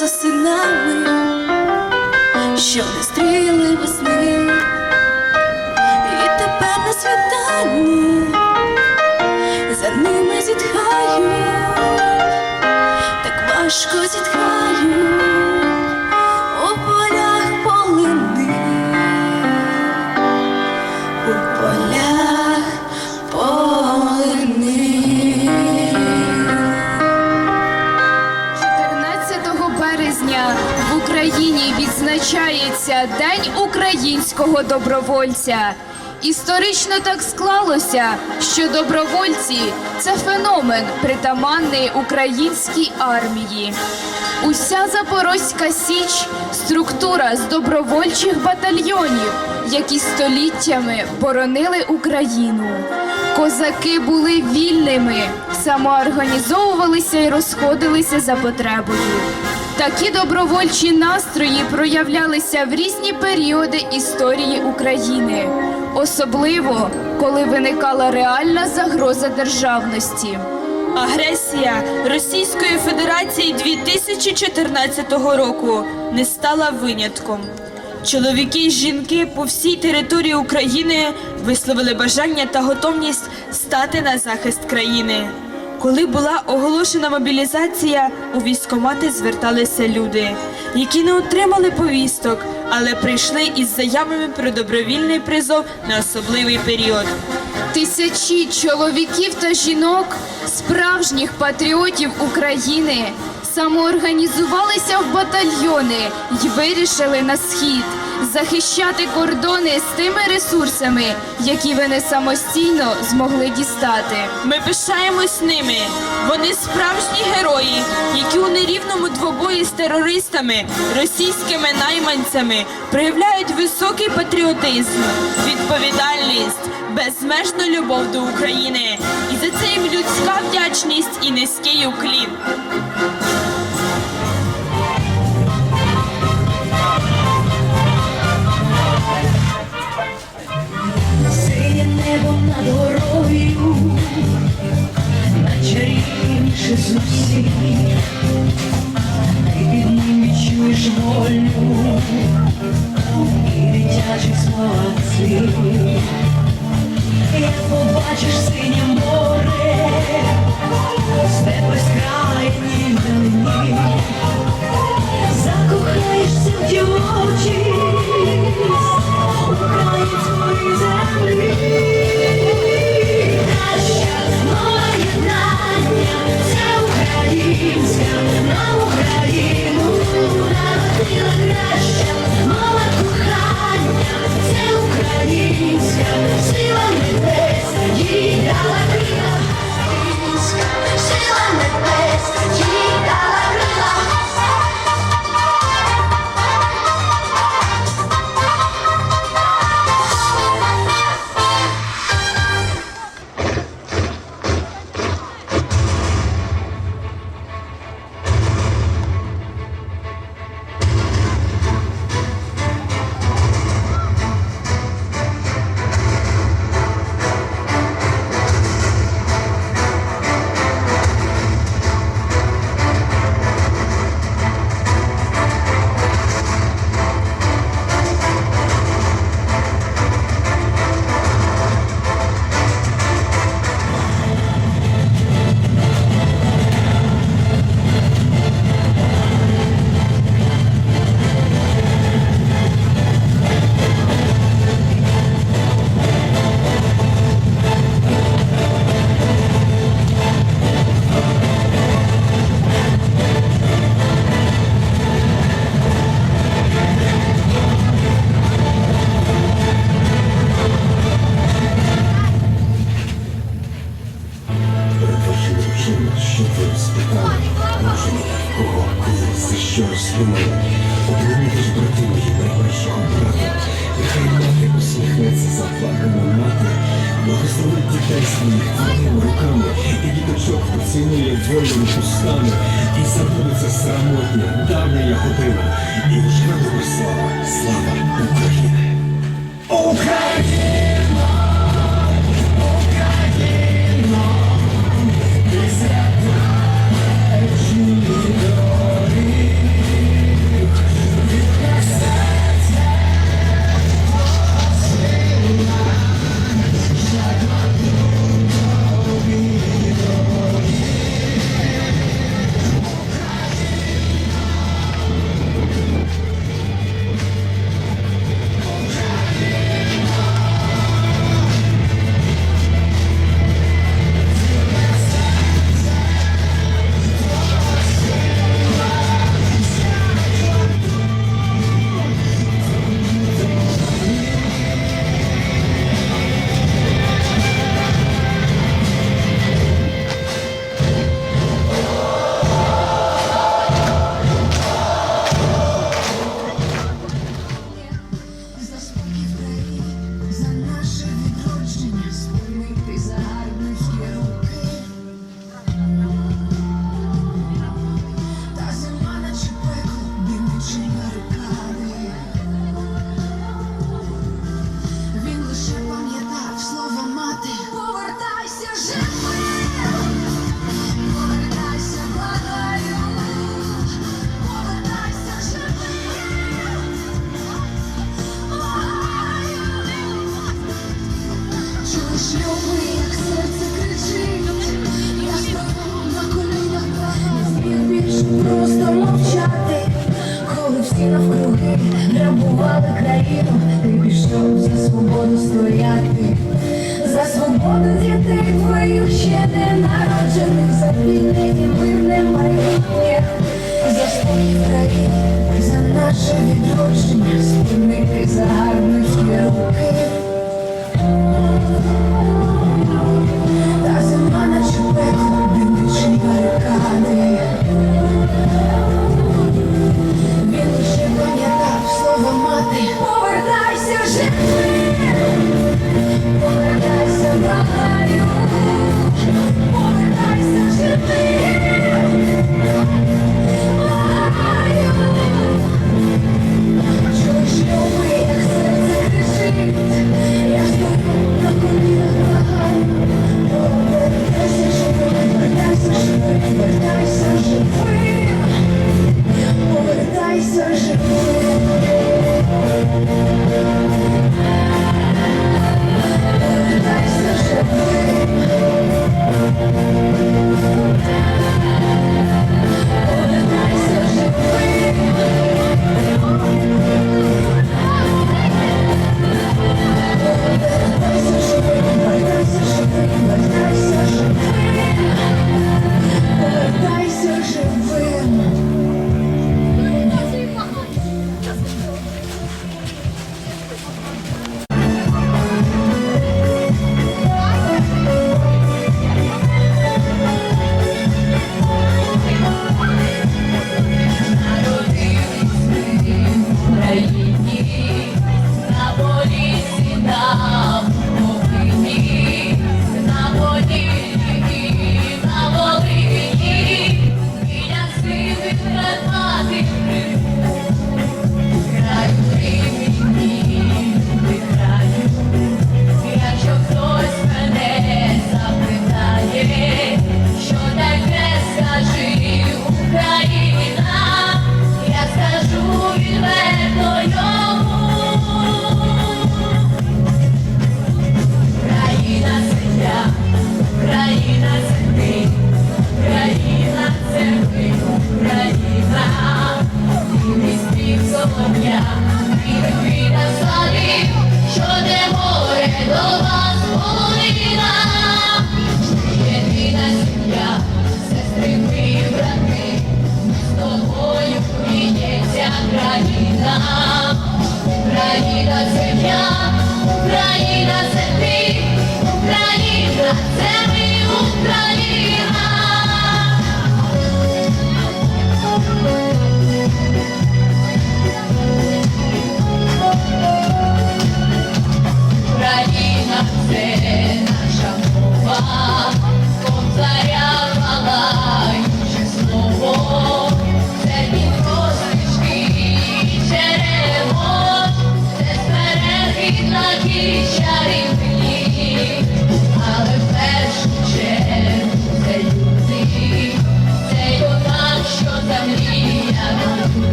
наче День українського добровольця. Історично так склалося, що добровольці це феномен, притаманний українській армії. Уся Запорозька Січ структура з добровольчих батальйонів, які століттями боронили Україну. Козаки були вільними, самоорганізовувалися і розходилися за потребою. Такі добровольчі настрої проявлялися в різні періоди історії України, особливо коли виникала реальна загроза державності. Агресія Російської Федерації 2014 року не стала винятком. Чоловіки й жінки по всій території України висловили бажання та готовність стати на захист країни. Коли була оголошена мобілізація, у військкомати зверталися люди, які не отримали повісток, але прийшли із заявами про добровільний призов на особливий період. Тисячі чоловіків та жінок, справжніх патріотів України, самоорганізувалися в батальйони й вирішили на схід захищати кордони з тими ресурсами, які вони самостійно змогли дістати. Ми пишаємось ними. Вони справжні герої, які у нерівному двобої з терористами, російськими найманцями проявляють високий патріотизм, відповідальність, безмежну любов до України. І за це їм людська вдячність і низький уклін. Слова. Як побачиш синє мною. брати, братимою найпершого брата. І хай мати усміхнеться заплакана мати. Благословить дітей своїх твоїми руками. І діточок поцілує волю кустами І забудеться срамотня, давня ягодина. І вже добра слава, слава України. Україні!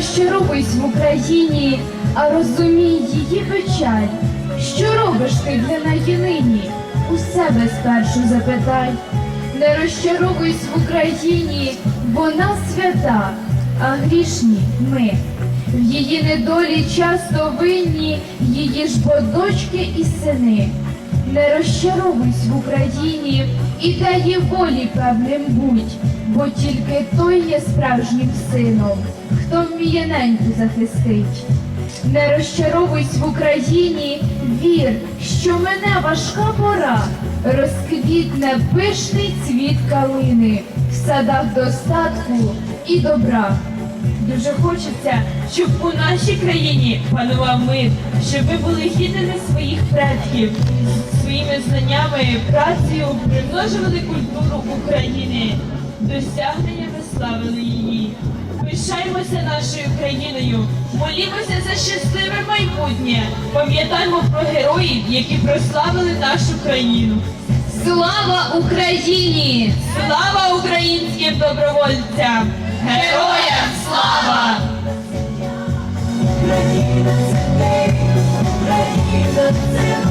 Не розчаровуйся в Україні, а розумій її печаль. Що робиш ти для неї нині? У себе спершу запитай. Не розчаровуйся в Україні, вона свята, а грішні ми. В її недолі часто винні її ж бо дочки і сини. Не розчаровуйся в Україні, ідеї волі певним будь, бо тільки той є справжнім сином, хто вміє неньку захистить. Не розчаровуйся в Україні, вір, що мене важка пора, розквітне пишний цвіт калини, в садах достатку і добра. Дуже хочеться, щоб у нашій країні панував мир, щоб ви були гідними своїх предків, своїми знаннями, працею примножували культуру України, досягненнями славили її. Пишаємося нашою країною, молімося за щасливе майбутнє, пам'ятаємо про героїв, які прославили нашу країну. Слава Україні! Слава українським добровольцям! Героям слава! Україна це Україна це